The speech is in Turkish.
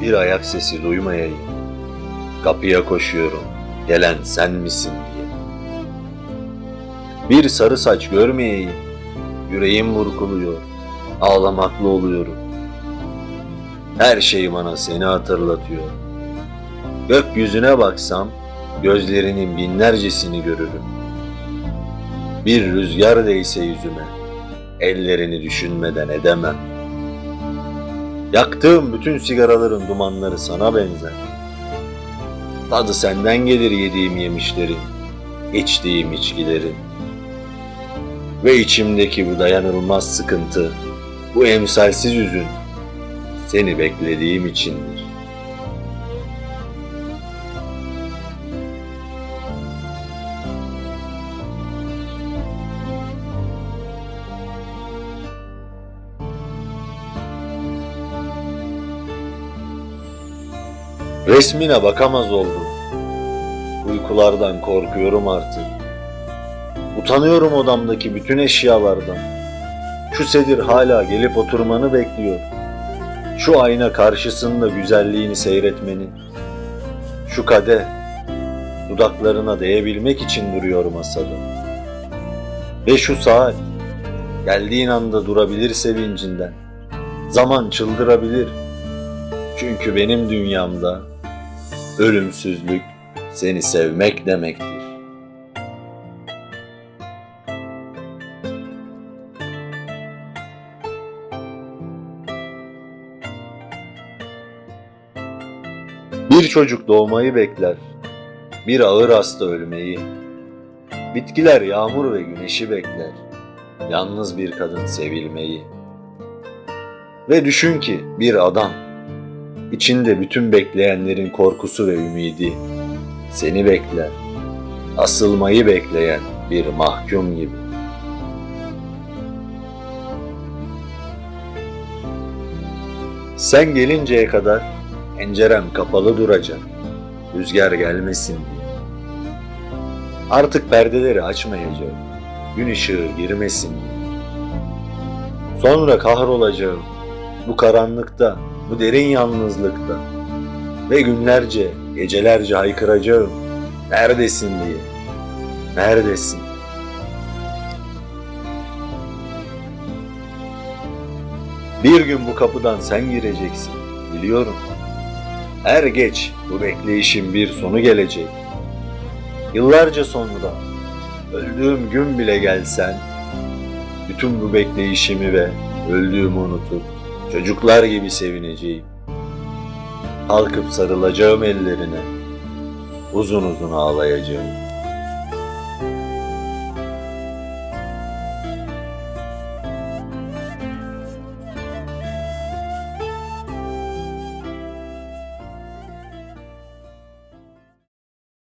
Bir ayak sesi duymayayım. Kapıya koşuyorum. Gelen sen misin diye. Bir sarı saç görmeyeyim. Yüreğim burkuluyor. Ağlamaklı oluyorum. Her şey bana seni hatırlatıyor. Gökyüzüne baksam gözlerinin binlercesini görürüm. Bir rüzgar değse yüzüme, ellerini düşünmeden edemem. Yaktığım bütün sigaraların dumanları sana benzer. Tadı senden gelir yediğim yemişlerin, içtiğim içkilerin. Ve içimdeki bu dayanılmaz sıkıntı, bu emsalsiz üzün, seni beklediğim içindir. Resmine bakamaz oldum. Uykulardan korkuyorum artık. Utanıyorum odamdaki bütün eşyalardan. Şu sedir hala gelip oturmanı bekliyor. Şu ayna karşısında güzelliğini seyretmeni. Şu kadeh dudaklarına değebilmek için duruyor masada. Ve şu saat geldiğin anda durabilir sevincinden. Zaman çıldırabilir. Çünkü benim dünyamda ölümsüzlük seni sevmek demektir. Bir çocuk doğmayı bekler, bir ağır hasta ölmeyi. Bitkiler yağmur ve güneşi bekler, yalnız bir kadın sevilmeyi. Ve düşün ki bir adam, içinde bütün bekleyenlerin korkusu ve ümidi seni bekler. Asılmayı bekleyen bir mahkum gibi. Sen gelinceye kadar pencerem kapalı duracak. Rüzgar gelmesin diye. Artık perdeleri açmayacağım. Gün ışığı girmesin diye. Sonra kahrolacağım. Bu karanlıkta, bu derin yalnızlıkta. Ve günlerce, gecelerce haykıracağım. Neredesin diye. Neredesin? Bir gün bu kapıdan sen gireceksin. Biliyorum. Er geç bu bekleyişin bir sonu gelecek. Yıllarca sonra öldüğüm gün bile gelsen bütün bu bekleyişimi ve öldüğümü unutup çocuklar gibi sevineceğim. Kalkıp sarılacağım ellerine. Uzun uzun ağlayacağım.